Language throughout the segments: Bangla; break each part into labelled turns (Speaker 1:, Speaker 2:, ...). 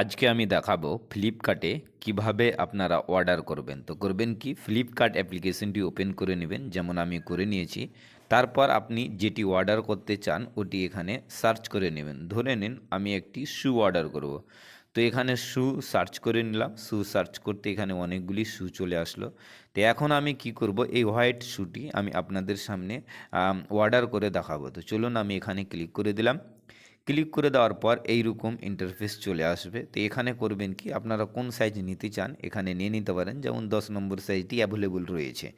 Speaker 1: আজকে আমি দেখাবো ফ্লিপকার্টে কীভাবে আপনারা অর্ডার করবেন। তো করবেন কি? ফ্লিপকার্ট অ্যাপ্লিকেশনটি ওপেন করে নেবেন, যেমন আমি করে নিয়েছি। তারপর আপনি যেটি অর্ডার করতে চান, ওটি এখানে সার্চ করে নেবেন। ধরে নিন আমি একটি শু অর্ডার করব। তো এখানে শু সার্চ করে নিলাম। শু সার্চ করতে এখানে অনেকগুলি শু চলে আসলো। তো এখন আমি কি করব? এই হোয়াইট শুটি আমি আপনাদের সামনে অর্ডার করে দেখাবো। তো চলুন আমি এখানে ক্লিক করে দিলাম। ক্লিক করে দেওয়ার পর এইরকম ইন্টারফেস চলে আসবে। তো এখানে করবেন কি? আপনারা কোন সাইজ নিতে চান, এখানে নিয়ে নিতে পারেন। যেমন দশ নম্বর সাইজটি অ্যাভেলেবল রয়েছে।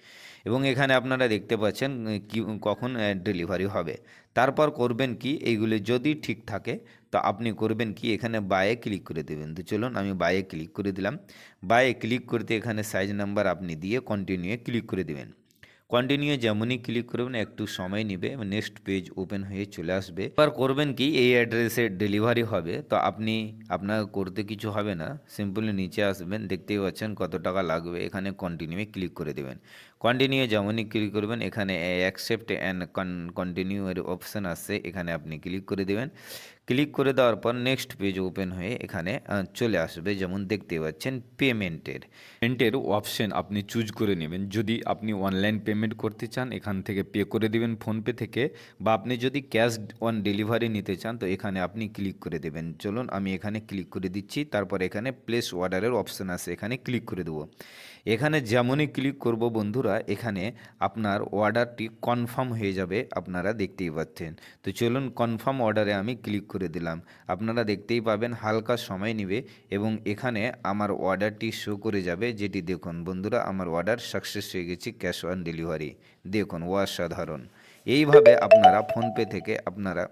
Speaker 1: এবং এখানে আপনারা দেখতে পাচ্ছেন কি, কখন ডেলিভারি হবে। তারপর করবেন কি? এইগুলি যদি ঠিক থাকে, তো আপনি করবেন কি? এখানে বায়ে ক্লিক করে দেবেন। তো চলুন, আমি বায়ে ক্লিক করে দিলাম। বায়ে ক্লিক করতে এখানে সাইজ নাম্বার আপনি দিয়ে কন্টিনিউয়ে ক্লিক করে দেবেন। কন্টিনিউ যেমনই ক্লিক করবেন, একটু সময় নেবে নেক্সট পেজ ওপেন হয়ে চলে আসবে। এবার করবেন কি, এই অ্যাড্রেসে ডেলিভারি হবে, তো আপনি, আপনার করতে কিছু হবে না সিম্পলি নিচে আসবেন, দেখতেই পাচ্ছেন কত টাকা লাগবে, এখানে কন্টিনিউ ক্লিক করে দেবেন। কন্টিনিউ যেমনই ক্লিক করবেন, এখানে অ্যাকসেপ্ট অ্যান্ড কন্টিনিউ এর অপশান আসছে, এখানে আপনি ক্লিক করে দেবেন। ক্লিক করে দেওয়ার পর নেক্সট পেজ ওপেন হয়ে এখানে চলে আসবে। যেমন দেখতে পাচ্ছেন পেমেন্টের। পেমেন্টের অপশন আপনি চুজ করে নেবেন। যদি আপনি অনলাইন পেমেন্ট করতে চান, এখান থেকে পে করে দেবেন ফোনপে থেকে, বা আপনি যদি ক্যাশ অন ডেলিভারি নিতে চান, তো এখানে আপনি ক্লিক করে দেবেন। চলুন, আমি এখানে ক্লিক করে দিচ্ছি, তারপর এখানে প্লেস অর্ডারের অপশন আছে, এখানে ক্লিক করে দেবো। এখানে যেমনই ক্লিক করব বন্ধুরা, এখানে আপনার অর্ডারটি কনফার্ম হয়ে যাবে, আপনারা দেখতেই পাচ্ছেন। তো চলুন কনফার্ম অর্ডারে আমি ক্লিক করে দিলাম। আপনারা দেখতেই পাবেন হালকা সময় নেবে এবং এখানে আমার অর্ডারটি শো করে যাবে, যেটি দেখুন বন্ধুরা, আমার অর্ডার সাকসেস হয়ে গেছে ক্যাশ অন ডেলিভারি দেখুন, অসাধারণ। এইভাবে আপনারা ফোনপে থেকে আপনারা